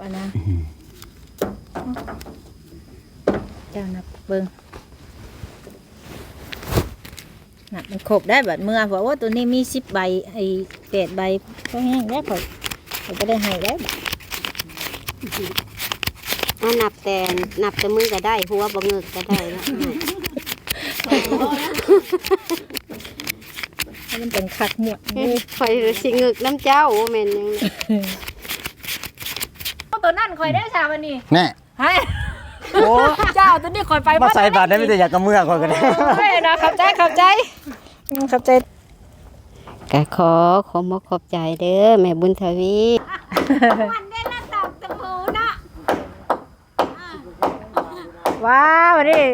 อันนะเจ้านับเบิ่งน่ะมันครบได้บัดเมื่อเพราะว่าตัวนี้มีสิบใบไอ้แปดใบก็แห้งได้พอเขาก็ได้ให้ได้บัดมานับแต่นับแต่มือก็ได้ หัวบ่เงึกก็ได้แล้วให้มันเป็นคักหมวดคอยสิเงึกน้ำเจ้าโอ้แม่นยัง ตัวนั่นคอยได้ชาวันนี้แน่ให้ โอ้เจ้าตัวนี้คอยไปมาใส่บาตรได้ไม่แต่อยากกระเมื่อคนก็ได้ เฮ้ยนะขับใจขับใจขับใจ ก็ขอขอมขอบใจเด้อแม่บุญทวีว้าววันนี้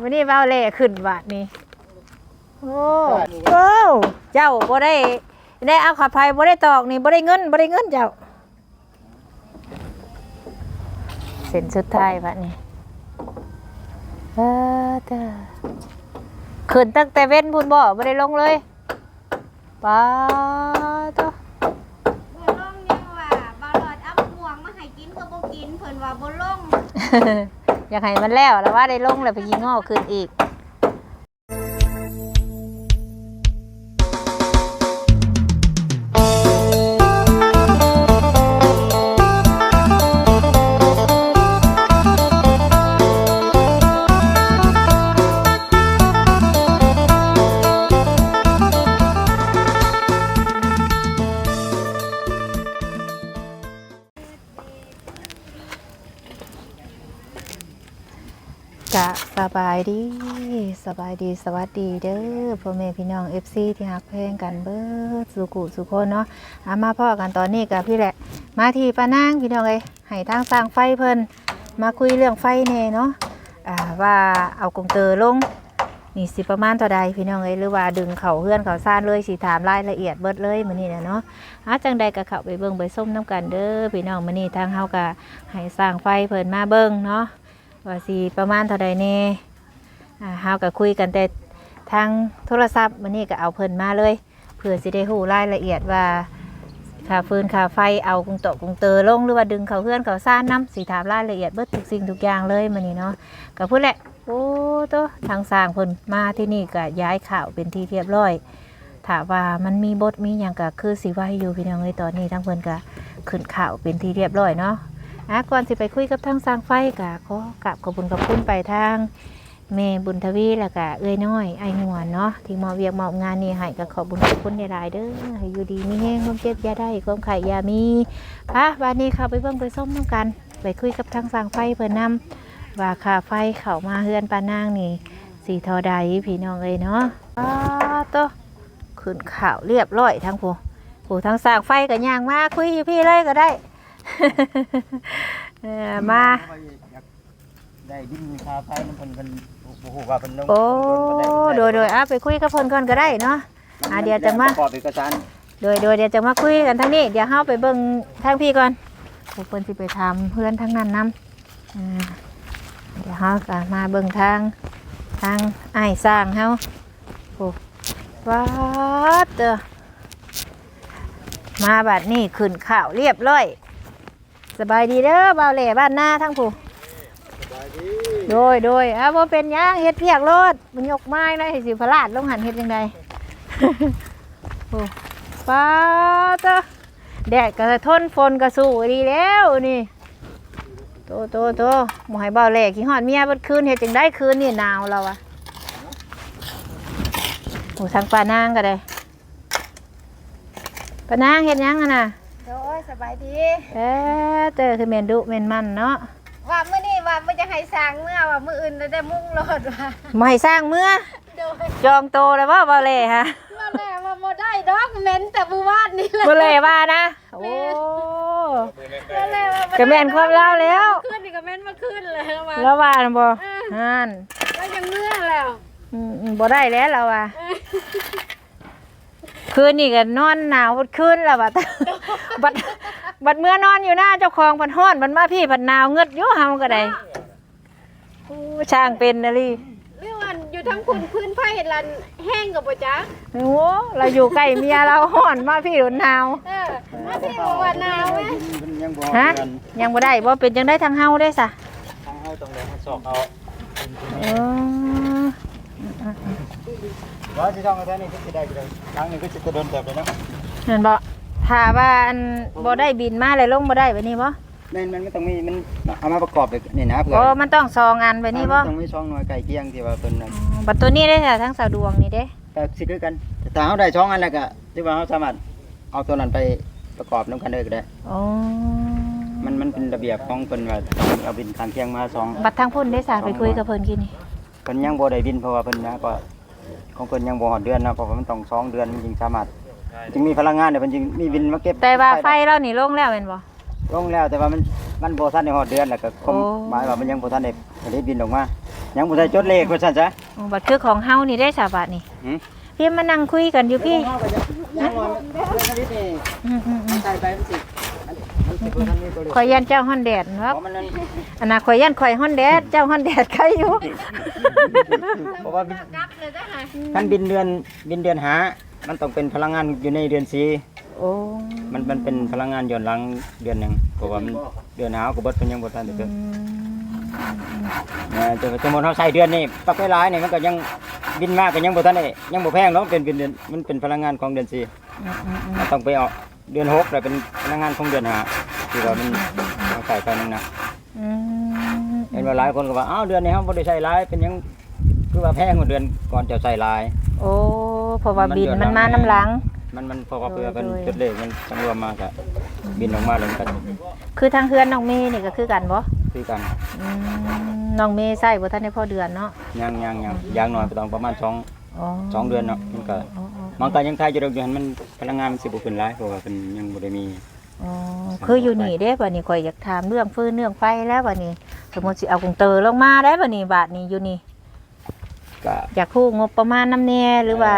วันนี้เบาเล่ขึ้นบาทนี้โอ้โอ้เจ้าบ่ได้ได้เอาขับไฟบ่ได้ตอกนี่บ่ได้เงินบ่ได้เงินเจ้า เส้นสุดท้ายบาทนี้เออเด้อขึ้นตั้งแต่เว้นพุ่นบ่บ่ได้ลงเลยป้าตัวบ่ลงยังว่าบ่หลอดเอาม่วงมาให้กินก็บ่กินเพิ่นว่าบ่ลง อยากให้มันแล้วแล้วว่าได้ลงแล้วไปยิงงอขึ้นอีก บายดี สบายดี สวัสดีเด้อพ่อแม่พี่น้อง FC ที่ฮักเพลงกันเบิดสุกุสุคนเนาะอามาพ่อกันตอนนี้กับพี่แหละ มาที่ป้านางพี่น้องเอ้ยให้ทางสร้างไฟเพิ่นมาคุยเรื่องไฟแน่เนาะอ่าว่าเอากงเตอร์ลงนี่สิประมาณเท่าใดพี่น้องเอ้ยหรือว่าดึงเขาเฮือนเขาซ่านเลยสิถามรายละเอียดเบิดเลยมื้อนี้น่ะเนาะอาจังใดก็เข้าไปเบิ่งไปส้มน้ำกันเด้อพี่น้องมื้อนี้ทางเฮาก็ให้สร้างไฟเพิ่นมาเบิ่งเนาะ ว่าสิประมาณเท่าใดแน่อ่าเฮาก็คุยกันแต่ทางโทรศัพท์มันนี่ก็เอาเพิ่นมาเลยเพื่อสิได้รู้รายละเอียดว่าค่าฟืนค่าไฟเอากรุงโตะกรุงเตอลงหรือว่าดึงเขาเพื่อนเขาซ่านน้ำสิถามรายละเอียดเบิดทุกสิ่งทุกอย่างเลยมันนี่เนาะก็พูดแหละโอ้โตทางสร้างเพิ่นมาที่นี่ก็ย้ายข่าวเป็นที่เรียบร้อยถามว่ามันมีบทมีหยังก็คือสิไว้อยู่พี่น้องเอ้ยตอนนี้ทั้งเพิ่นก็ขึ้นข่าวเป็นที่เรียบร้อยเนาะ อะก่อนสิไปคุยกับทางสร้างไฟกะขอกราบขอบคุญขอบคุณไปทางเมบุญทวีแล้วก็เอ้ยน้อยไอหนวเนาะที่มอเวียกมอบงานนี่ให้ก็ขอบคุญขอบคุณในรายเด้ออยู่ดีมีแห้งความเจ็บยาได้ความไข่ยามีพะวันนี้เข้าไปเบิ่งไปส้มน้ำกัน ไปคุยกับทางสร้างไฟเพิ่นนำว่าค่าไฟเข้ามาเฮือนปานางนี่สีทอใดพี่น้องเอ้ยเนาะอ้าโตขึ้นข่าวเรียบร้อยทั้งผู้ผู้ทางสร้างไฟก็ย่างมาคุยอยู่พี่เลยก็ได้ เออมา ได้ดินคาไฟมันเพิ่นเพิ่นโอ้โหว่าเพิ่นลงโอ้โดยโดยอะไปคุยกับเพิ่นก่อนก็ได้เนาะอะเดี๋ยวจะมาประกอบเอกสารโดยโดยเดี๋ยวจะมาคุยกันทั้งนี้ เดี๋ยวเฮาไปเบิ่งทางพี่ก่อนเดี๋ยวเพิ่นสิไปทำเพื่อนทั้งนั้นนํอ่าเดี๋ยวเฮาก็มาเบิ่งทางทางอ้ายสร้างเฮาโอ้ว้าดเด้อมาบัดนี้ขึ้นข้าวเรียบร้อย สบายดีเด้อบ่าวเหล่บ้านหน้าทั้งผู้โดยโดยอะบ่เป็นหยังเฮ็ดเพียกรถมันยกไม้นะให้สิพลาดลงหันเฮ็ดจังไดโอ้ป้าตะแดดก็ทนฝนก็สู้ดีแล้วนี่โตโตโตบ่ให้เบาแหลกขี้ฮอดเมียเบิดคืนเฮ็ดจังได๋คืนนี่หนาวแล้วอะโอ้ทางป้านางก็ได้ป้านางเฮ็ดหยังอะน่ะโอ้ย สบายดี เอ๊ะเตอคือแม่นดุแม่นมันเนาะว่ามื้อนี้ว่าบ่จะให้สร้างเมื่อว่ามื้ออื่นได้มุ่งรถว่าไม่สร้างเมื่อ โดยจองโตแล้วว่าบาเล่ฮะว่าแม่ว่าบ่ได้ดอกเม้นแต่มื้อวานนี่แหละบาเล่ว่านะ โอ้ว่าแม่ว่าบ่จะแม่นความเล่าแล้วขึ้นนี่ก็เม้นมาขึ้นเลยว่าแล้วว่านะบ่ฮันแล้วยังเมื่อแล้วอืมอืมบ่ได้แล้วเราว่า คืนนี่ก็นอนหนาวบดคืนแล้วบัด บัดบัดเมื่อนอนอยู่หน้าเจ้าของบัดฮ้อนบัดมาพี่บัดหนาวเงืดอยู่เฮาก็ได้โอ้ช่างเป็นนะลี่เรื่องวันอยู่ทั้งคุณพื้นไฟเห็นลันแห้งกับบ่จ๊ะโอ้เราอยู่ใกล้เมียเราฮ้อนมาพี่โดนหนาว เออมาสิบอกว่าหนาวไหมเพิ่นยังยังบ่ฮะ เดือนยังบ่ได้บ่เป็นจังได้ทางเฮาได้ซะทางเฮาต้องได้ทดสอบเอาเออ ว่าสิต้องเอาแท้นี่ก็สิได้อยู่เลยครั้งหนึงก็สิจะโดนแบบเลยเนาะเห็นบ่ถ้าว่าอันบ่ได้บินมาเลยลงบ่ได้แบบนี้บ่แม่นมันมันต้องมีมันเอามาประกอบแบบนี่นะเพื่อโอ้มันต้องซองอันแบบนี้บ่มัต้องมีช่องหน่วยไก่เคียงที่ว่าเพิ่นน่ะบัดตัวนี้ได้ค่ะทั้งสาวดวงนี่เด้ก็สิคือกันแต่ถ้าเฮาได้ช่องอันแล้วก็ที่ว่าเฮาสามารถเอาตัวนั้นไปประกอบนํกันได้ก็ได้โอ้มันมันเป็นระเบียบของเพิ่นว่าต้องเอาบินการเคียงมาสองบัดทางพุ่นได้สาไปคุยกับเพิ่นกินนี่เพิ่นยังบ่ได้บินเพราะว่าเพิ่นนะก็ ของเพิ่นยังบ่ฮอดเดือนนะเพราะว่ามันต้องสองเดือนมันจึงสามารถจึงมีพลังงานเดี๋ยวเพิ่นจึงมีบินมาเก็บแต่ว่าไฟเรานี่ลงแล้วแม่นบ่ลงแล้วแต่ว่ามันมันบ่ทันได้ฮอดเดือนแล้วก็คงโอ้หมายว่ามันยังบ่ทันได้ได้บินออกมายังบ่ได้จดเลขว่าซั่นซะโอ้บัดคือของเฮานี่ได้สาบาทนี่หืมพี่มานั่งคุยกันอยู่พี่ยังว่าเรื่องชนิดนี้อืมอืมอืมใส่ไปมันสิ ขข่อยยันเจ้าฮ้อนแดดครับเพราะมันนั่นอันน่ะข่อยยันข่อยฮ้อนแดด เจ้าฮ้อนแดดใครอยู่ เพราะว่าบินกลับเลยได้หาคันบินเดือนบินเดือนหา มันต้องเป็นพลังงานอยู่ในเดือนสี่โอ้ มันมันเป็นพลังงานย้อนหลังเดือนหนึงเพราะว่ามันเดือนหาก็เบิดเพิ่นยังบ่ทันได้เกิดอืมเออแต่สมมติเขาใส่เดือนนี่ปักเวลาเนี่ยมันก็ยังบินมากก็ยังบ่ทันได้ยังบ่แพงเนาะเป็นเป็นเดือนมันเป็นพลังงานของเดือนสี่อืมอืมอืมมันต้องไปเอา เดือนหกแล้วเป็นพลังงานของเดือนห้าที่ว่ามันเอาใส่ไปนึงนะอืมเห็นว่าหลายคนก็ว่าอ้าวเดือนนี้เขาบ่ได้ใส่หลายเป็นหยังคือว่าแพงกว่าเดือนก่อนจะใส่หลาย โอ้เพราะว่าบินมันมันเดืมาอนละน้ำหลัง มันมันเพราะว่าเพื่อเป็นโดยจดเลขมันสังรวมมากอะบินออกมาแล้วมันก็คือทางเฮือนน้องเมย์นี่ก็คือกันบ่คือกันอืมน้องเมย์ใส่บ่ทันได้พอเดือนเนาะยังยังยังอย่างน้อยก็ต้องประมาณสองอ๋อสองเดือนเนาะมันก็ อ๋ออ๋อ มันก็ยังใครจะดอกอยู่หันมันพลังงานมันสิบ่ขึ้นหลายเพราะว่าเป็นยังบ่ได้มี อ๋อคืออยู่นี่เด้บัดนี้ข่อยอยากถามเรื่องฟืนเรื่องไฟแล้วบัดนี้ สมมุติสิเอากรุงเตอลงมาได้บัดนี้บาทนี้อยู่นี่ ก็อยากคู่งบประมาณน้ำแน่หรือว่า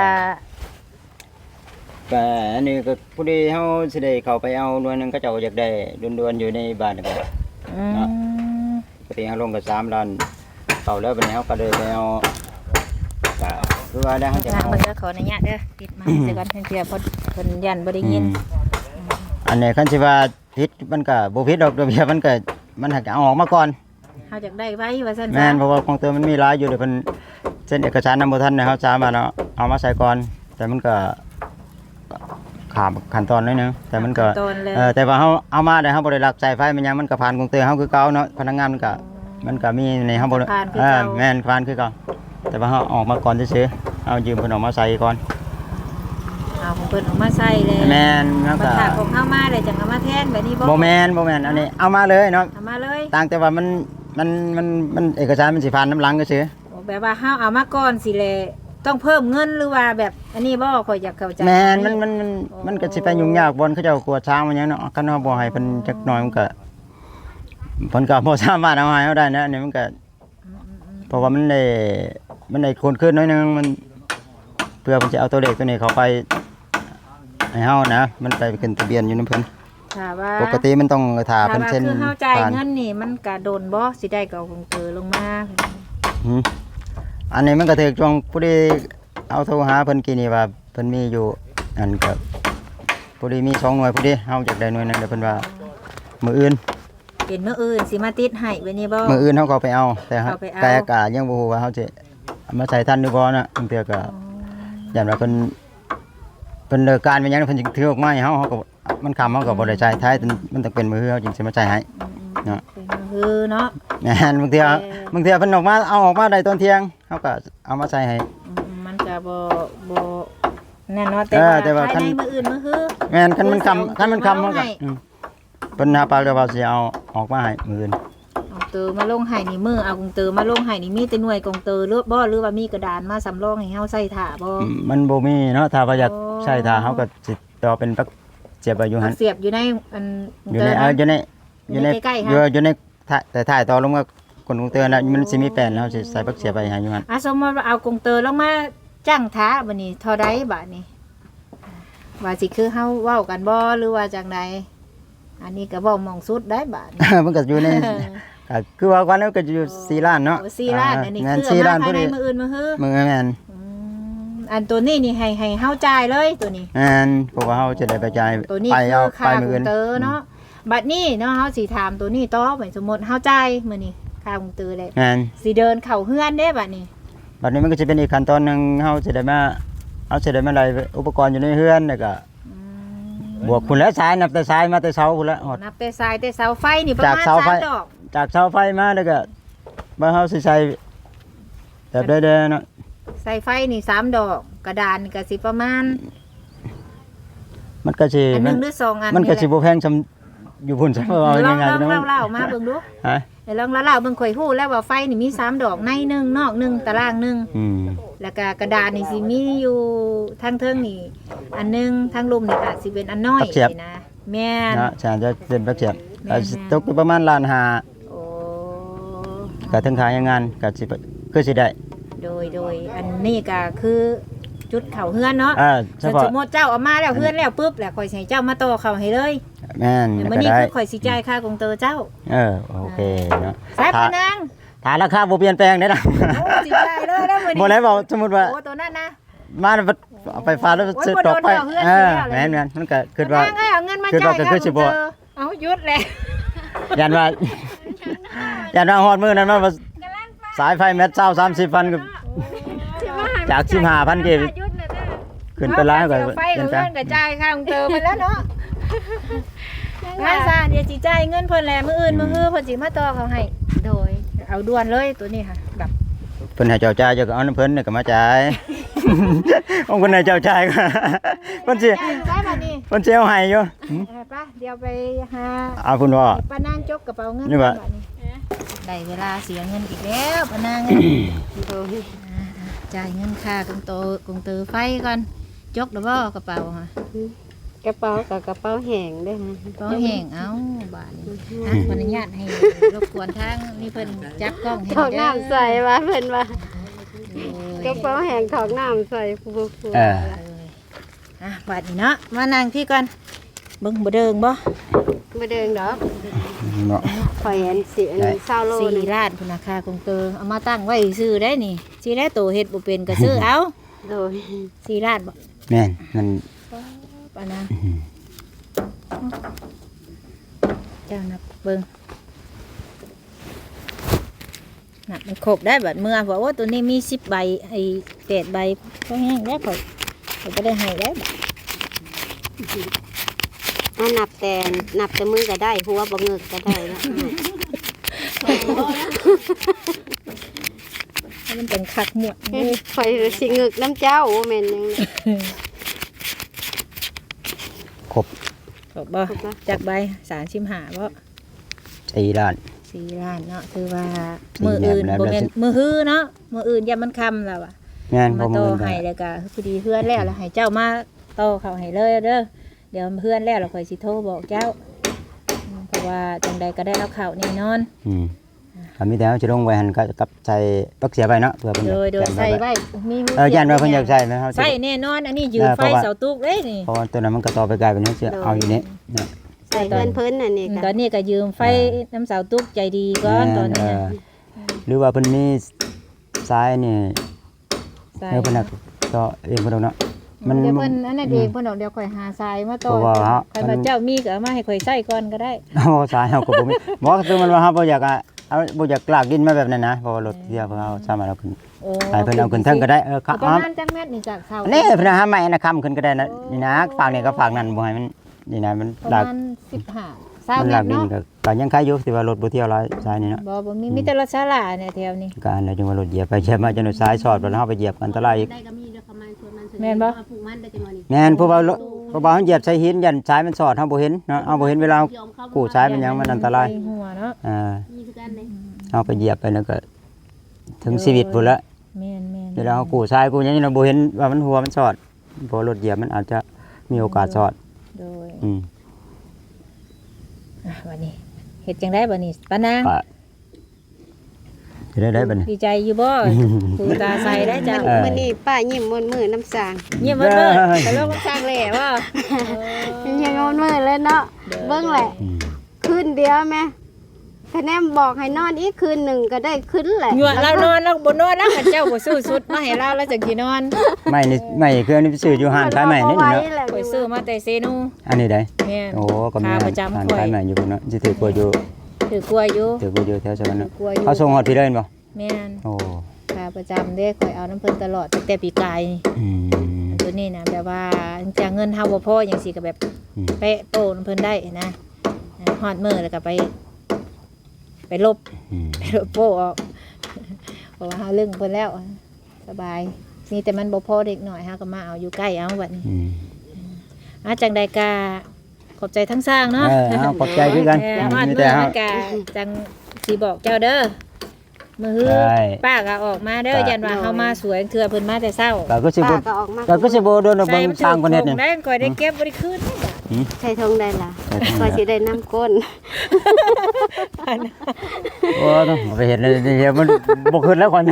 ก็อันนี้ก็ผู้ที่เฮาสิได้เข้าไปเอาหน่วยหนึงก็เจ้าอยากได้ด่วนๆอยู่ในบ้านนี่ก็ อืม ปกติเฮาลงก็3ล้านเข้าแล้วบัดนี้เฮาก็เลยไปเอาก็ คือว่าได้เฮาจะทางเอาเบิ่งเด้อขออนุญาตเด้อปิดไมาเสียก่อนเพื่อเพิ่นเพิ่นยันบ่ได้ยินอืมอันนี้คันสิว่าผิดมันก็บ่ผิดดอกระเบียบมันก็มันหักเอาออกมาก่อน เฮาอยากได้ไว้ว่าซั่นแม่นเพราะว่าของเติมมันมีหลายอยู่เดี๋ยวเพิ่นเส้นเอกสารนำบ่ทันเนยเฮาสามารถเอาเอามาใส่ก่อน แต่มันก็ขามขั้นตอนนิดนึงแต่มันก็ตอนแล้วเออแต่ว่าเฮาเอามาได้เฮาบ่ได้รักสายไฟมันยังมันก็ผ่านกรุงเทพเฮาคือเก่าเนาะพนักงานมันก็มันก็มีในเฮาบ่ได้ผ่านคือเออเก่า แม่นผ่านคือเก่า แต่ว่าเฮาออกมาก่อนซื่อๆเอายืมเพิ่นออกมาใส่ก่อน เอาของเพิ่นเออกมาใส่เลยแม่นแล้วบัก็ดถ้าของเฮามาเลยจังเอามาแทนแบบนี้บ่บ่แม่นบ่แม่นอันนี้เอามาเลยเนาะเอามาเลยต่างแต่ว่ามันมันมันมันเอกสารมันสิผ่านน้ำหลังซื่อโอ้แบบว่าเฮาเอามาก่อนสิแลต้องเพิ่มเงินหรือว่าแบบอันนี้บ่ข่อยอยากเข้าใจ แม่นมันมันมันมันก็สิไปยุ่งยากบนเขาเจ้ากลัวช้างมันหยังเนาะคันเฮาบ่ให้เพิ่นจักหน่อยมันก็เพิ่นก็บ่สามารถเอาให้เฮาได้นะอันนี้มันก็เพราะว่ามันได้ มันได้คนขึ้นหน้อยหนึงมันเพื่อมันจะเอาตัวเลขตัวนี้เข้าไปให้เฮานะ มันไปขึ้นทะเบียนอยู่นํเพิ่นถ้าว่าปกติมันต้องถ่าถ้าเพิ่นว่าเซ็นคือเฮาจ่ายผ่านเงินนี่มันก็โดนบ่สิได้ก็เอาของเตอลงมาหืมอันนี้มันก็ถือช่วงผู้ที่เอาโทรหาเพิ่นกี่นี่ว่าเพิ่นมีอยู่อันก็ผู้ที่มีสองหน่วยผู้ที่เฮาอยากได้หน่วยหนึงเดี๋ยวเพิ่นว่ามื้ออื่น เป็นมื้ออื่นสิมาติดให้ไว้นี่บ่ มื้ออื่นเฮาก็เอาไปเอา แต่เอาไปเอา กายอากาศยังบ่ฮู้ว่าเฮาจะเอา มาใส่ทันหรือบ่นะบางเทื่อก็ย่านว่าเพิ่นเพิ่นเลิกการเป็นหยังเพิ่นสิถือออกมาให้เฮาเฮาก็มันคำเฮาก็บ่ได้ใช้ท้ายมันต้องเป็นมือเฮาจึงสิมาใช้ให้ เนาะเป็นมื้อฮือเนาะแม่นบางเทื่อเออบางเทื่อเพิ่นออกมาเอาออกมาได้ตอนเที่ยงเฮาก็เอามาใส่ให้ อืมมันก็บ่บ่แน่นอนแต่เออว่าแต่ว่าภายคัน ในมื้ออื่นมื้อฮือ แม่นคันมันคำเพิ่นสิเอาคันมันคำมันก็มาให้อืมเพิ่นหาปากเดี๋ยวว่าสิเอาออกมาให้มื้ออื่น เอาเตอมาลงให้นี่มือเอากงเตอมาลงให้นี่มีแต่หน่วยกงเตอหรือบ่หรือว่ามีกระดานมาสำรองให้เฮาใส่ถ่าบ่อืมมันบ่มีเนาะถ้าว่าอยากโอ้ ใช้ถ้าเฮาก็สิต่อเป็นปักเสียบไว้อยู่หั่นเสียบอยู่ในอันอยู่ในเต เอออยู่ในอยู่ในใกล้ๆอยู่ฮะอยู่ในถ่ายแต่ถ่ายต่อลงมาคนของเตือนน่ะมันสิมีแป้นแล้วสิใส่ปักเสียบไปให้อยู่หั่นอะสมมติว่าเอากงเตอลงมาจ้างท้าบัดนี้เท่าใดบาดนี้ว่าสิคือเฮาเว้ากันบ่หรือว่าจังใดอันนี้ก็บ่มองสุดได้บาดนี้ มันก็อยู่ใน ก็คือว่าวันนั้นก็อยู่สี่ล้านเนาะโอ้สี่ล้านอันนี้แม่นคือสี่เอาล้านมาพภาอยในดีมื้ออื่นมื้อฮือมือแม่นอืมอันตัวนี้นี่ให้ให้เฮาจ่ายเลยตัวนี้ แม่นเพราะว่าเฮาจะได้ไปจ่ายตัวนี้ไปคืเอาอไปค่ามื้อกุอื่ญนเตอเนาะบัดนี้เนาะเฮาสิถามตัวนี้ต่อไปสมมุติเฮาจ่ายมื้อนี้ค่าคงตือได้แม่นสิเดินเข้าเฮือนเด้บัดนี้ บัดนี้มันก็จะเป็นอีกขั้นตอนหนึงเฮาสิได้มาเอาสิได้มาได้อุปกรณ์อยู่ในเฮือนแล้วก็อืมบวกพุ่นแล้วสายนับแต่สายมาแต่เสาพุ่นแล้วฮอด นับแต่สายแต่เสาไฟนี่ประจากมาณเสาไฟ สามดอก จากเสาไฟมาแล้วก็มาเฮาสิใช้แบบได้ๆเนาะใส่ไฟนี่สามดอก กระดานนี่ก็สิประมาณมันก็สิอันหมันึนงหรือสองอันมันก็สิแหละบ่แพงซำอยู่พุ่นซะเอาลองง่ายลองๆนะมันเล่าๆมาเบิ่งดูฮะเดี๋ยวลองเล่าๆเบิ่งข่อยฮู้แล้วว่าไฟนี่มีสามดอกในหนึงนอกหนึงตารางหนึงอืมแล้วก็กระดานนี่สิมีอยู่ทางเทิงนี่ อันหนึงทางลุมนี่อาจสิเป็นอันน้อยนี่นะแม่น เนาะฉันจะเป็นประเจียบแม่นก็สิตกอยู่ประมาณล้านห้า โอ้ก็ถึงขายงานก็สิคือสิได้โดยโดยอันนี้ก็คือจุดเข่าเฮือนเนาะอ่าเฉแต่พาะสมมติเจ้าเอามาแล้วเฮือนแล้วปุ๊บแล้วข่อยสิให้เจ้ามาต่อเข่าให้เลยแม่นเดี๋ยวมื้อก็นี้ได้คือข่อยสิจ่ายค่ากงเตอเจ้า เออโอเคเนาะแซ่บถ้าปะนางถ้าราคาบ่เปลี่ยนแปลงได้นะโอ้สิจ่ายเลยแล้วมื้อนี้บ่ได้บอกสมมุติว่าโอ้ตัวนั้นนะมาแล้วเอาไปฟ้าแล้วโอ้ยซื้อบ่ตกไปโดนเดี๋ยวเออเฮือนเสียเลยแม่นๆมันก็คิดว่าปะนางให้เอาเงินมาคือจ่ายว่าก็ค่าคือกสิงบ่เตอเอาหยุดเลยยันว่า ยันว่าฮอดมื้อนั้นว่าสายไฟแมตร20 30พันก็ จาก15,000กี่หยุดเลยนะขึ้นไปล้านก็เอาไฟเปลี่กับยนแปลเงิงนกับจ่ายค่ากงเตอไปแล้วเนาะง่ายซะเดี๋ยวสิจ่ายเงินเพิ่นแหละมื้ออื่นมื้อฮื้อเพิ่นสิมาต่อเขาให้ โดยเอาด่วนเลยตัวนี้ค่ะแบบเพิ่นให้เจ้าจ่ายเจ้าก็เอาน้ำเพิ่นเนี่ยก็มาจ่าย ของเพิ่นให้เจ้าจ่ายก็ เพิ่นสิจ่ายได้บัดนี้เพิ่นสิเอาให้อยู่หืมเออไป่ะเดี๋ยวไปหาเอาเพิ่นว่า ป้านางจกกระเป๋าเงินนี่ว่ะ บัดนี้ ได้เวลาเสียเงินอีกแล้วป้านางเอ้ยโดยอ่าๆจ่ายเงินค่ากงโตกงเตอไฟก่อนจกหรือบ่กระเป๋าฮะกระเป๋ากับกระเป๋าแห้งเด้วยฮะกระเป๋าแห้งเอ้าบาดนี้อะขออนุญาตให้รบกวนทางนี่เพิ่นจับกล้องให้ถอกน้ำใส่ว่าเพิ่นว่า โอ้ย กระเป๋าแห้งถอกน้ำใส่ฟูฟูเออ อะบาดนี้เนาะมานั่งที่ก่อน เบิ่งบ่เดิงบ่บ่เดินดอกเนาะข่อยเห็นสิอันนี้เศร้าโลสี่นึงล้านพุ่นราคากงเตอเอามาตั้งไว้ซื้อได้นี่สิได้โตเฮ็ดบ่เป็นก็ซื้อเอาโดยสี่ล้านบ่แม่นมันปานะเจ้านับเบิ่งนับมันครบได้บัดเมื่อบอกว่าตัวนี้มีสิบใบไอ้แปดใบก็แห้งได้ข่อยข่อยก็ได้ให้ได้บัด อันนับแต่นับแต่มือก็ได้ หัวบ่เงึกก็ได้แล้วให้มันเป็นคักหมวดนี่ข่อยสิเงึกน้ำเจ้าโอ้แม่นยังครบครบบ่จากใบสามสิบห้าบ่4ล้านสี่ล้านเนาะคือว่าสี่มืออื่นแล้วบ่แล้วแม่นสิมือฮื้อเนาะมืออื่นอย่ามันคำแล้วอะแม่นมาบ่ต่อมันก็ให้แล้วก็พอดีเพื่อนแล้วแล้วให้เจ้ามาต่อเขาให้เลยเด้อ เดี๋ยวเพื่อนแล้วเราค่อยสิโทรบอกเจ้าอืมเพราะว่าจังใดก็ได้เอาข่าวแน่นอน อืมก็มีแต่เฮาสิลงไว้หั่นก็กับใส่ปักเสียไว้เนาะเพื่อเพิ่นโดยโดยจะใส่แจ้งไว้ไว้มีมืเออย่านว่าเพิ่นอยากใส่ไหมเฮาสิใส่แน่นอน อันนี้ยืมเออไฟเพราะว่า เสาตุกเลยนี่ เพราะว่าตัวนั้นมันก็ต่อไปกลายเป็นเฮาสิเอาอยู่นี่เนาะ ใส่เพิ่นเพิ่นอันนี้ตก็อนนี้ก็ยืมไฟน้ำเสาตุกใจดีก่อนตอนนี้เนะหรือว่าเพิ่นมีสายนี่ใส่เออเพิ่นน่ะก็เองเพิ่นเอาเนาะ มันเดี๋ยวเพิ่นอันนั้นเองเพิ่นเอาเดี๋ยวข่อยหาทรายมาต่อเพราะว่าฮะใครว่าเจ้ามีก็เอามาให้ข่อยใส่ก่อนก็ได้เอาสายเฮาก็บ่มีบ่คือมันว่าเฮาบ่อยากอะเอาบ่อยากลากดินมาแบบนั้นนะเพราะว่ารถเดียวเพิ่นเอาสามารถเอาขึ้นโอ้ให้เพิ่นเอาขึ้นเทิงก็ได้เออครับประมาณจักเม็ดนี่จากเสาอันนี้เพิ่นหาไม้นะค้ำขึ้นก็ได้นะนี่นะฝากนี่ก็ฝากนั่นบ่ให้มันนี่นะมันประลากมาณสิบห้าสามมันเมลาตกรดินเนาะก็ก็ยังคายอยู่ที่ว่ารถบ่เที่ยวหลายสายนี่เนาะบ่บ่มีมีแต่รถศาลาเนี่ยแถวนี้ก็อันนั้นจึงว่ารถเหยียบไปเหยียบมาจนสายสอดบ่แล้วเฮาไปเหยียบอันตรายอีก ได้ก็มี แม่นบ่ ผูกมันได้จังหวะนี้แม่นเพราะว่ารถเพราะว่าเฮาเหยียบใส่หินยันสายมันสอดเฮาบ่เห็นเนาะเฮาบ่เห็นเวลา ยอมเข้ากู้สายมันยังมันอันตรายใส่หัวเนาะอ่ามีคือกันเลยเอาไปเหยียบไปแล้วก็ ถึงชีวิตพุ่นละแม่นแม่นเดี๋ยวเรากู้ทรายกู้หยังนี่เราบ่เห็นว่ามันหัวมันสอดเพอรถเหยียบมันอาจจะมีโอกาสสอด โดยอืมอะวันนี้เฮ็ดจังได๋บัดนี้ป้านางก็ จะได้ได้บัดนี้ ดีใจอยู่บ่ปูตาใส่ได้จ้ะเออ มื้อนี้ป้ายิ้มมนมือน้ำสางเยี่ยมเบิ่งเบิ่งเอ้ยไปลงมันสร้างแหล่บ่ยิ้มมนมือเลยเนาะเบิ่งแหละอืมคืนเดียวแม่คะแนนบอกให้นอนอีกคืนหนึ่งก็ได้ขึ้นแหละหยวเรานอนแล้วบ่นอนแล้วข้าเจ้าบ่ซื้อสุดมาให้เราแล้วจังสินอนไม่นี่ไม่คืออันนี้ไปซื้ออยู่ห้านขายใหม่นี่ไว้เนาะแหละข่อยซื้อมาแต่เซนูอันนี้ได้ แม่นโอ้ก็มีขาห้านประจำห้านข่อขายยใหม่อยู่พุ่นเนาะสิถือกลัวอยู่ ถือกลัวอยู่ถือกลัวอยู่แถวสวรรค์เนาะกลัวอยู่เขาส่งฮอดพี่เล่นบ่แม่นโอ้ขาประจำเด้ข่อยเอาน้ำเพิ่นตลอดตั้งแต่ปีกายนี่อืม ตัวนี้นะแบบว่าจะเงินเฮาบ่พอจังซี่ก็แบบอืม เปะโป้น้ำเพิ่นได้นะฮอดมื้อแล้วก็ไป ไปลบ อืมไปลบโป้ออกเพราะว่าเฮาลึงเพิ่นแล้ว สบายมีแต่มันบ่พอเด็กหน่อยเฮาก็มาเอาอยู่ใกล้เอาบัดนี้ อืม อาจังใดกา ขอบใจทั้งสร้างเนาะเออเอาขอบใจคือกันเออฮอดมีมื้แต่อเฮา มันกาจังสิบอกเจ้าเด้อมือฮือใช่ป้าก็ออกมาเด้อป้ายันว่าเฮามาสวยเทื่อเพิ่นมาแต่เช้าก็คือสิป้าบ่ก็ออกมาก็คือสิบ่โดนเอาเบิ่งมันสร้างคนเฮ็ดถูนี่กได้ก่อยได้เก็บบ่ได้คืนเด้อ ใช้ทงได้ล่ะใช้ธงได้ ก็สิได้น้ำก้น โอ้ต้องเอาไปเฮ็ดเลยเดี๋ยวมันบ่ขึ้นแล้วก่อน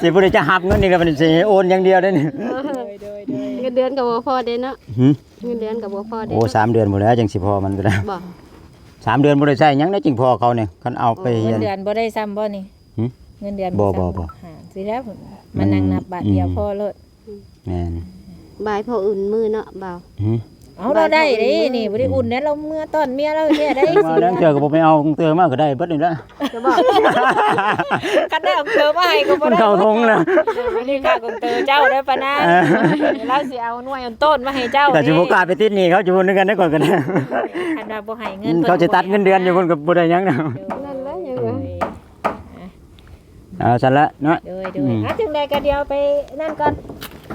สิบ่ได้จะหับเงินนี่ก็เป็นสิโอนอย่างเดียวได้นี่เงินเดือนกับบ่พอเด้เนาะหึเงินเดือนกับบ่พอเด้โอ้สามเดือนบ่แล้วจังสิพอมันก็ได้บ่สามเดือนบ่ได้ใช้หยังได้จึงพอเขาเนี่ยคันเอาไปเงิเรียนน เดือนบ่ได้ซ้ำบ่นี่หึเงินเดือนบ่ซ้ำบ่บ่หาสิแล้วมันนั่งนับบาทเดียวอืม พอเลิศแม่น บายพออุ่นมือเนาะเบาหึเอาเราได้เด้นี่บ่ได้อุ่นเด้เราเมื่อตอนเมียเราเนี่ยได้มาแล้วเจอก็บ่ไปเอาเตือมาก็ได้เบิดนี่ละจะบอกกันได้เอาเกลือมาให้ก็บ่มันได้เข้าทงนะอันนี้ค่าของเตอเจ้าได้อปะนะเออเราสิเอาหน่วยอันต้นมาให้เจ้าแต่สิบ่กล้าไปติดหนี้เขาอยู่นึงกันได้ก่อนกันนะคันว่าบ่ให้เงินเขาจะตัดเงินเดือนอยู่คนก็บ่ได้หยังนะนั่นแหละยังโดไงยเอาซั่นละเนาะ โดยโดอืยมอะถึงใดก็เดียวไปนั่นก่อน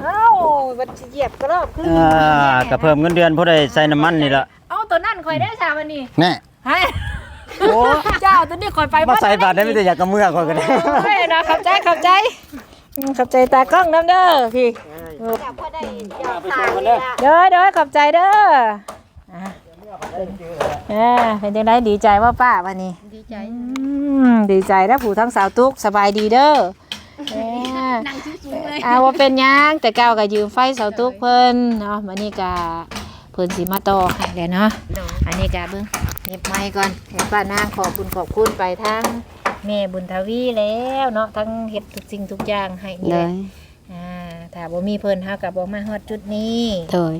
เอ้าบัดสิเหยียบกระรอบขึ้นอ่าก็เพิ่มเงินเดือนพอได้ใส่น้ำมันนี่ละเอ้าตัวนั่นข่อยได้ชาวันนี้แน่ให้โอ้เจ้าตัวนี้ข่อยไปมาใส่บาทได้ไม่แต่อยากกระเมื่อก่อนก็ได้โอ้ยนะขับใจขับใจอืมขับใจตากล้องน้ำเด้อพี่จับพอได้ยอดสางนี่ล่ะเด้อเด้อขับใจเด้ออะเออเป็นจังไดดีใจว่าป้าวันนี้ ดีใจอืมดีใจแล้วผู้ทั้งสาวตุ๊กสบายดีเด้อเออนั่งชิ วๆเลยเอาว่าเป็นหยังแต่เก่าก็ยืมไฟสาวตุ๊กเพิ่นเนาะวันนี้ก็เพิ่นสิมาต่อให้แล้วเนาะอันนี้ก็เบิ่งเก็บไม้ก่อนให้ป้านางขอบคุณขอบคุณไปทั้งแม่บุญทวีแล้วเนาะทั้งเฮ็ดทุกสิ่งทุกอย่างให้นี่เลแหละยอ่าถ้าบ่มีเพิ่นเฮาก็บ่มาฮอดจุดนี้โดย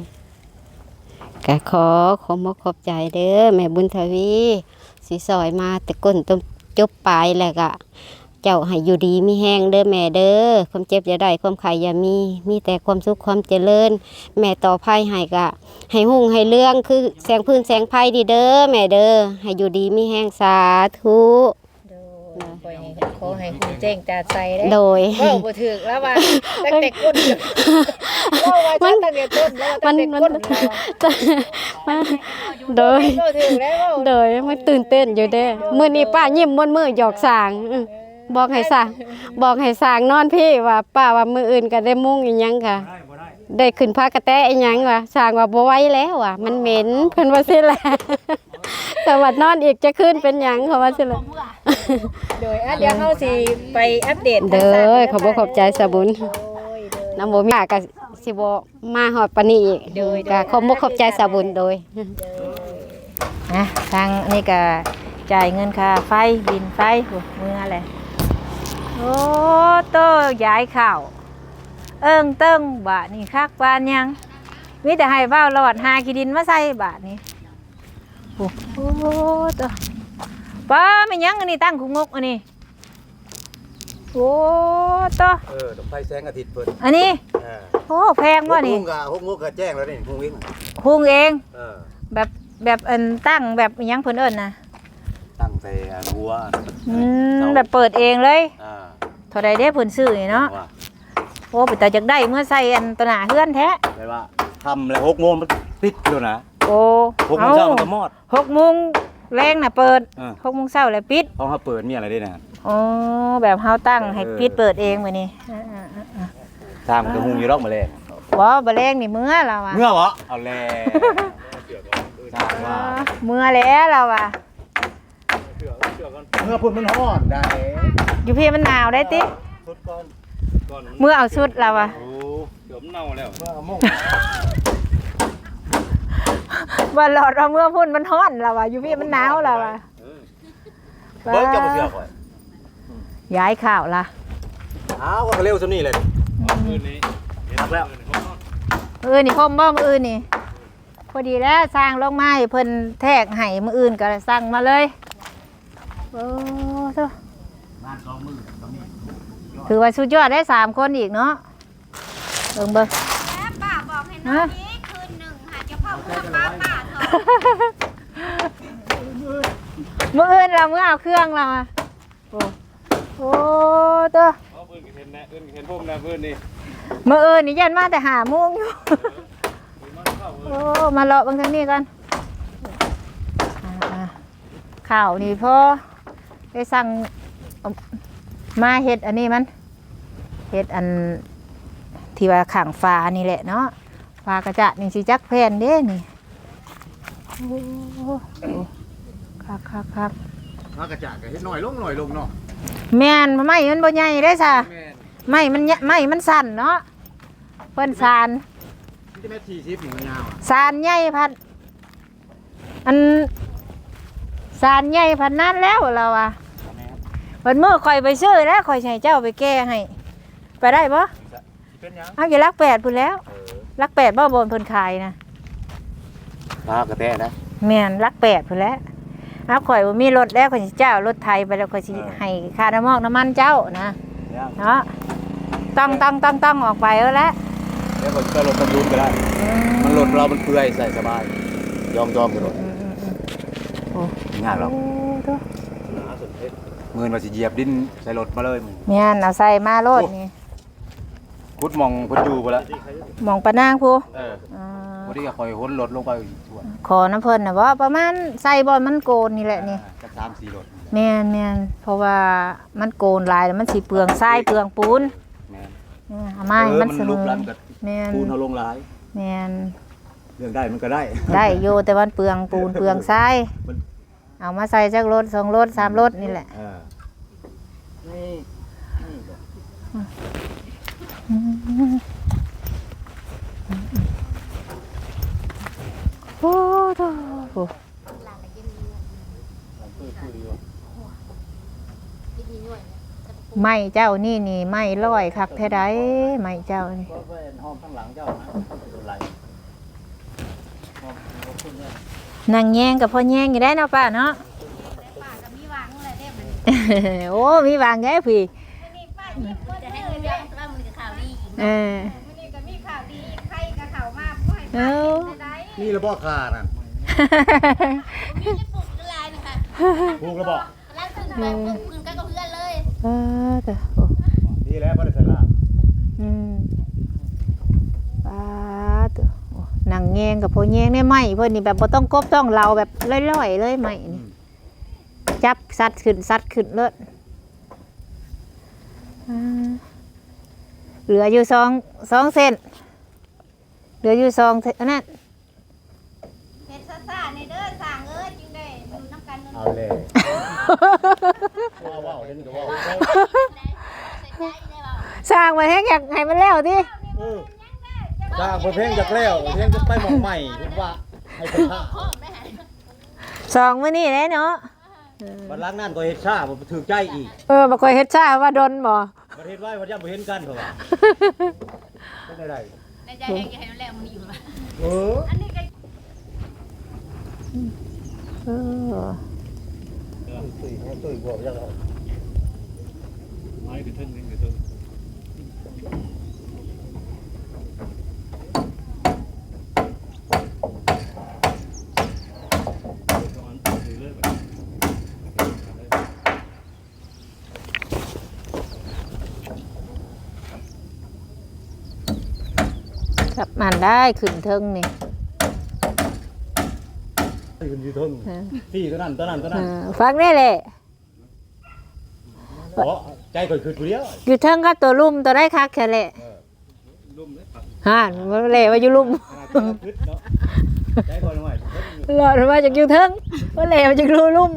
ก็ขอขอมขอบใจเด้อแม่บุญทวีสีซอยมาแต่ก้นต้มจบปลายแหละก็ เจ้าให้อยู่ดีมีแห้งเด้อแม่เด้อความเจ็บอย่าได้ความไข่อย่ามี มีแต่ความสุขความเจริญ แม่ต่อภัยให้กะ ให้หุ่งให้เรื่องคือแสงพื้นแสงไพ่ดีเด้อแม่เด้อให้อยู่ดีมีแห้งสาธุโดยขอให้ขอให้คุณแจ้งตาใสได้โดยเว้าบ่ถึกแล้วว่าตั้งแต่ก้นเว้าว่าตั้งแต่ต้นแล้วว่าตั้งแต่ก้นแล้วว่าโดยเว้าถึกแล้วเว้าโดยมันตื่นเต้นอยู่เด้อมื้อนี้ป้ายิ้มม่วนมือหยอกสางอื้อ บอกให้สางบอกให้สางนอนพี่ว่าป้าว่ามื้ออื่นก็ได้มุ่งอีหยังค่ะ ได้ขึ้นผ้ากระแตะอีหยังว่ะสางว่าบ่ไหวแล้วว่ะมันเหม็นเพิ่นว่าสิแหละแต่ว่านอนอีกจะขึ้นเป็นหยังเขาว่าสิแหละโดยอะเดี๋ยวเฮาสิไปอัปเดตเด้อขอบคุณขอบใจสะบุญโดยโดย น้ำบ่มีก็สิบ่มาฮอดปานนี้อีกโดย ก็ขอบคุณขอบใจสะบุญโดย นะทางนี่ก็จ่ายเงินค่าไฟบินไฟโอ้มืออะไร โอ้โตย้ายข่าว เอิงเติ้งบาทนี่คักปานยังมีแต่ให้เบ้าหลอดหาขี้ดินมาใส่บาทนี้โอ้โหตัวป้าไม่ยังอันนี้ตั้งคุงงกอันนี้โอ้ตัวเออดอกไฟแสงอาทิตย์เพิ่นอันนี้เออโอ้แพงว่ะนี่ฮุ้งก็ฮุ้งก็แจ้งแล้วนี่ฮุ้งวิ่งคุงเองเออแบบแบบอันตั้งแบบอิหยังเพิ่นเอิ้นนะตั้งแต่หัวอืมแบบเปิดเองเลย อ่าเท่าใดเด้เพิ่นซื้อนี่เนาะ ว่าโอ้ไปแต่จักได้เมื่อใส่อันตวหนาเฮือนแท้แปลว่าทำแล้ว6โมงมันติดอยู่นะโอ้6โมงเช้ามันก็มอด หกโมงแรงน่ะเปิดเออหกโมงเช้าแล้วปิดเพราะเขาเปิดมีอะไรด้วยนะ อ๋อ แบบเฮาตั้งให้เออ ปิดเปิดเองมื้อนี้ตามกระหุงอยู่รอกมาเลยบ่บ่แรงนี่มื้อเราอะเมื่อวะเอาแล้วทราบว่ามื้อแล้วเราอะ เมื่อพุ่นมันฮ้อนได้อยู่พี่มันหนาวได้ติสุดก่อนมื้อเอาชุดเราอะโอ้เดี๋ยวมันเน่าแล้วเมื่อโมงบ่หลอดเราเมื่อพุ่นมันร้อนเราอะอยู่พี่มันหนาวเราอะเออเบิ้งเจ้าบ่เสือข่อยย้ายข่าวละอ้าวก็เร็วซำนี้เลยคืนนี้เห็นแล้วมืออื่นนี่พ่อมบ่มืออื่นนี่พอดีแล้วสร้างลงมาให้เพิ่นแทกให้มืออื่นก็สั่งมาเลย โอ้โธ่บ้านสองมือตรงนี้ถือว่าสุดยอดได้สามคนอีกเนาะเบิ่งเบิ่งแล้วป้าบอกให้น้องนี้คืนหนึ่งหาจะเข้าเพื่อป้าป้าเถอะมืออื่นเราเมื่อเอาเครื่องเราอะโอ้โอ้ตัวเอาเพื่อนก็เห็นนะเพื่อนก็เห็นผมนะเพื่อนนี่มืออื่นนี่ยันมาแต่หาโมงอยู่ โอ้มาเลาะเบางทางนี้กันอ่าๆข้าวนี่พ่อ ไปสั่งเอามาเห็ดอันนี้มันเห็ดอันที่ว่าขังฟ้านี่แหละเนาะฟ้ากระจะนี่สิจักแผ่นเด้นี่โอ้โหคักคักคักมากระจากก็เฮ็ดหน่อยลงหน่อยลงเนาะแม่นไม้มันบ่ใหญ่ได้ซะแม่นไม้มันใหญ่ไม้มันสั่นเนาะเพิ่นสานมันจะแม่ทีชิปนี่มันยาวอะสารใหญ่พันอันสารใหญ่พันนั้นแล้วเราอะ วันเมื่อคอยไปซื้อแล้วคอยใช้เจ้าไปแก้ให้ ไปได้ปะสิเป็นหยังเอาอย่าลักแปดพุ่นแล้ว เออลักแปดบ่บนเพิ่นขายนะพากระแตนะ แม่นลักแปดพุ่นแล้วเอาข่อยบ่มีรถแล้วข่อยสิเจ้ารถไทยไปแล้วข่อยสิให้ค่าน้ำมอกน้ำมันเจ้านะเนาะต้องต้องต้องต้องออกไปแล้วแหละเดี๋ยวก็จะลดตำรูนก็ได้มันลดเรา มันเปื่อยใส่สบาย ยอมยอมกันลดอืมอืมอืมโอ้ง่ายหรอก โอ้ตัวมื อมาสิเหยียบดินใส่รถมาเลยมึงแม่นเอาใส่มาโลดนี่คุดมองเพิ่นอยู่บ่ละหมองปะนางผู้เอออ่าบ่ได้ก็คอยหนรถลงไปทั่วขอน้ำเพิ่นนะว่าประมาณใส่บอลมันโกนนี่แหละนี่จัก3 4รถแม่นแม่นเพราะว่ามันโกนหลายแล้วมันสิเปลืองทรายเปลืองปูนแม่นเออเอามาให้มันเสมลุอกแล้วมันก็แม่นปูนเฮาลงหลาย แม่นเรื่องได้มันก็ได้ ได้อยู่แต่มันเปลืองปูนเปลืองทรายมัน เอามาใส่จักรถสองรถสามรถนี่แหละเออนี่นี่บ่โอ้โธ่โอ้ไม่เจ้านี่นี่ไม่ร้อยคักแท้ใดไม่เจ้านี่ ก็เป็นห้องข้างหลังเจ้านะโดนไหล นางแยงกับพ่อแยงอยู่ได้เนาะป้าเนาะป้าก็มีวางอะไรได้มันโอ้มีบางแง่พี่นี่ป้ายิ้มจะให้เงินเดือนว่ามันจะข่าวดีอีกเออวันนี้ก็มีข่าวดีใครก็ข่าวมาบ่ให้เอ้าได้นี่ระบอกคานั่นมีจะปลูกกันลายนะคะถูกระบอกร้านซื้อไปปลูกคืนกันกับเพื่อนเลยเออเด้อโอ้นี่แหละบ่ได้ใส่ลาบ อืมป้าเด้อโอ้ นางแยงกับพ่อแยงเนี่ยไม่เพิ่นนี่แบบบ่ต้องกบต้องเราแบบล่อยๆเลยไม่นี่จับสัดขึ้นสัดขึ้นเลิศอ่าเหลืออยู่สองสองเส้นเหลืออยู่สองเส้นอันนั้นเฮ็ดซ่าๆในเด้อสั่งเอ้ยจึงได้อยู่น้ำกันเอาเลยว้าวๆเล่นก็ว้าวใส่ใจได้บ่สร้างมาให้อยากให้มันแล้วดิ เออสร้างเพลงจากแล้วเพลงจะไปหมองใหม่คิดว่าให้เป็นท่าพ่อได้หาสองมื้อนี้เลยเนาะบัดล้างนั่นก็เฮ็ดชาบ่ถึกใจอีกเออบ่ค่อยเฮ็ดชาว่าดนบ่ประเทศไว้ว่าจะบ่เห็นกันเพราะว่าเป็นได้ในใจเองจะให้มันแล้วมันอยู่ล่ะเอออันนี้ก็เออตุ้ยให้ตุ้ยบ่จังไม้กระทึ่งนี่กระทึ่ง ครับมันได้ขึ้นเทิงนี่ขึ้นอยู่ทึงเออพี่ตัวนั้นตัวนั้นตัวเอนั้นอฟังได้แหละเพราะใจก่อยคือผู้เดียวอยู่เทิงก็ตัวลุ่มตัวได้คักแค่แหละลุ่มเลยปักฮ่านมันแหละว่าอยู่ลุ่มคิดเนาะใจก่อยหน่อยหลอดมาจากอยู่เทิงมันแหละมาจากรูลุ่ม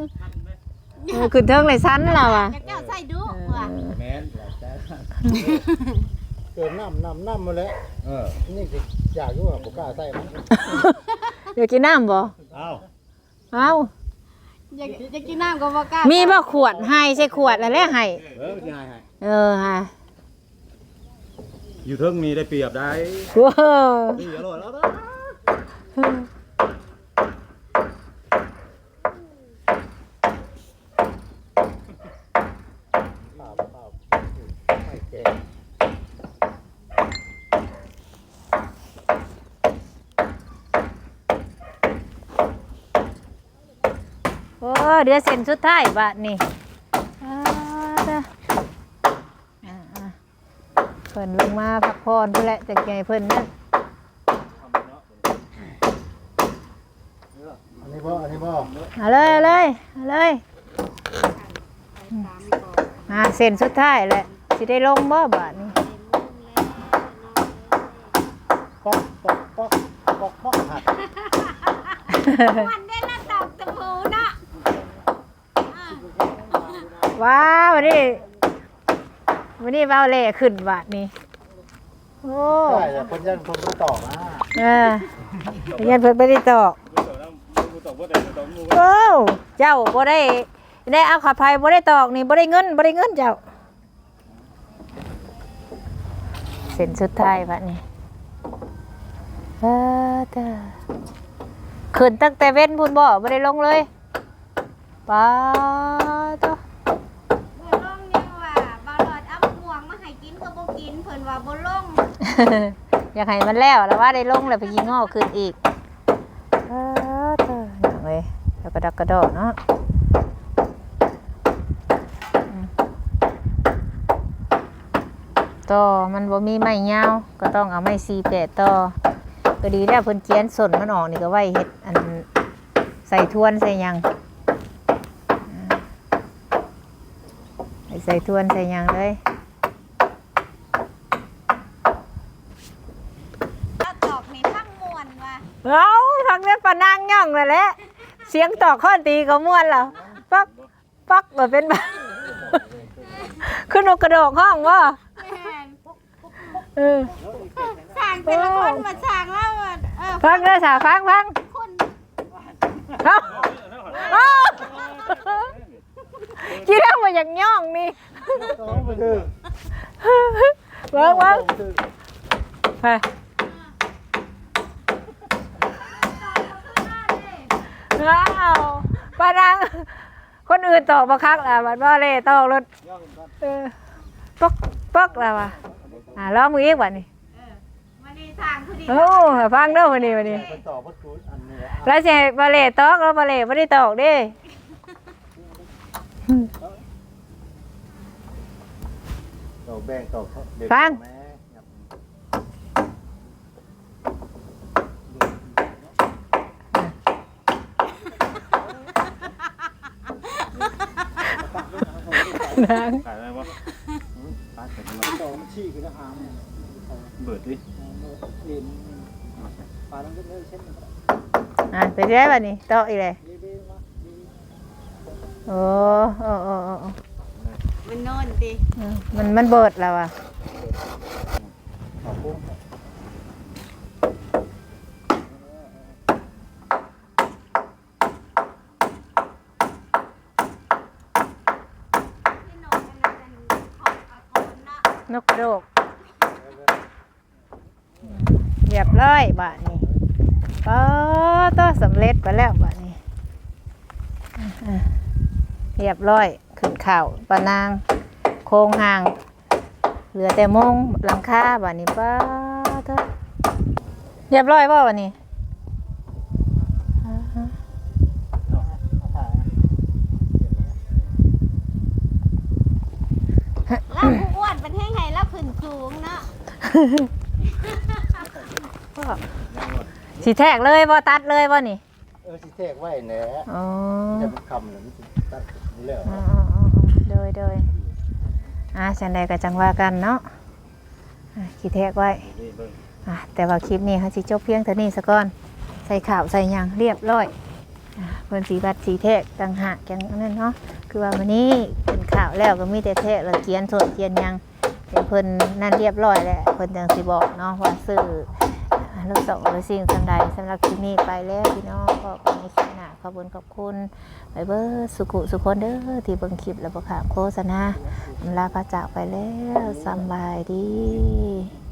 เออขึ้นเทิงเลยสั้นเราอะเจ้าใส่ดูว่ะแม่นใจเกินน้ำน้ำน้ำมาแล้วเออนี่สิอยากอยู่ว่าบ่กล้าใส่มันเดี๋ยวกินน้ำบ่เอ้าเอาอยากอยากกินน้ำก็บ่กล้ามีบ่ขวดให้ใช่ขวดแล้วแหละให้เออสิให้ให้เออฮะอยู่เทิงมีได้เปรียบได้ว้าวนี่อร่อยแล้วนะ โอ้เดี๋ยวเส้นสุดท้ายบาดนี่อ่าเด้ออ่าอ่าเพิ่นลงมาพักผ่อนพุ่นแหละจากไงเพิ่นนั่นอันนี้บ่อันนี้บ่เอาเลยเอาเลยเอาเลยมาเส้นสุดท้ายแหละสิได้ลงบ่บาดนี่ป๊อกป๊อกป๊อกป๊อกป๊อกหัด มันได้ละตอกตะปูเนาะ ว้าววันนี้วันนี้เบาเล่ขึ้นบาดนี่โอ้ใช่แต่คนยังคนบ่ตอบนะเออยันเพิ่นไม่ได้ตอกกูตอบว่าแต่กูตอบงูโอ้เจ้าบ่ได้ได้เอาขับภัยบ่ได้ตอกนี่บ่ได้เงินบ่ได้เงินเจ้าเส้นสุดท้ายบัดนี้เออเด้อขึ้นตั้งแต่เว้นพุ่นบ่บ่ได้ลงเลยป้าตัว บ่ลงนี่ว่าบ่หลอดเอาม่วงมาให้กินก็บ่กินเพิ่น ว่าบ่ลงอยากให้มันแล้วแล้วว่าได้ลงแล้วไปยิงงอขึ้นอีกเออเด้อหนังเลยแล้วก็ดักกระโดดเนาะต่อมันบ่มีไม้ยาวก็ต้องเอาไม้ซีแปดต่อก็ดีแล้วเพิ่นเจียนสนมันออกนี่ก็ไว้เฮ็ดอันใส่ทวนใส่ยังใส่ทวนใส่ยังเลย แล้วตอกนี่ทั้งมวนว่า เอา ทางนี้ปะนางย่องเลยแหละเสียงต่อข้อตีก็ม่วนแล้วปักปักแบบเป็นแบบขึ้นนกกระโดดห้องว่าแม่นเออสร้างแต่ละคนมาสร้างแล้วว่าเออฟังเด้อสาวฟังฟังคนเอาเอากี่เรื่องมาอย่างย่องนี่ต้องไปคือเวิร์กเวิร์กไป อาปะนางคนอื่นตอกมาคักแล้วมันว่าเล่ตอกรถเออปักปักแล้วว่ะอ่าล้อมืออีกวันนี้วันนี้สร้างผู้ดีโอ้ฟังเด้อวันนี้วันนี้ไปตอบบ่ถูกอันนี้แล้วสิให้บาเล่ตอกแล้วบาเล่ไม่ได้ตอกเด้ตอบแบ่งตอบเด็กฟังแม่ยับ นางขายอะไรวะปาดกันตอบชี้คือนะอามเบิดดิเอ็นปาดมันก็เลยเช่นกันอะไปได้บัดนี้ตอกอีกเลยโอ้โอ้โอ้โอ้โอ้มันโน่นติเออมันมันเบิดแล้วอะ ขอบคุณ ที่โน่นนั่นน่ะเป็นของอาคนเนาะ นกกระโดกเรียบร้อยบาดนี้ก็ต่อ สำเร็จไปแล้วบาดนี้อะเรียบร้อยขึ้นข่าวปานาง โครงห่าง เหลือแต่มงหลังคาบาดนี้ป้าเถอะเรียบร้อยป่ะวันนี้อ่าฮะแล้วผู้อ้วนเป็นแห้งไงแล้วขึ้นสูงเนาะสีแทกเลยบ่ตัดเลยบ่นี่เออสิแทกไว้แหน่อ๋อจะมันคำหนึ่งสิตัดนี่แล้วอ๋ออ๋ออ๋อโดยโดยอ่าจังใดก็จังว่ากันเนาะอะขีแทกไว้ นี่เบิ่งอะแต่ว่าคลิปนี้เขาสิจบเพียงเท่านี้ซะก่อน ใส่ข่าวใส่หยังเรียบร้อยอะเพิ่นสีบัตรสีแทกต่างหากจังนั้นเนาะคือว่าวันนี้เป็นข่าวแล้วก็มีแต่แทกแล้วเขียนสดเขียนหยังเดี๋ยวเพิ่นนั่นเรียบร้อยแล้วเพิ่นจังสิบอกเนาะว่าซื้ออะ เราส่งเราสิ่งสำใดสำหรับคลิปนี้ไปแล้วพี่น้องก็ขอให้คลิปหนาขอบคุณขอบคุณไปเบอร์สุขุสุคนเด้อที่เบิ่งคลิปแล้วบ่ขาโฆษณาลาพระจากไปแล้วสบายดี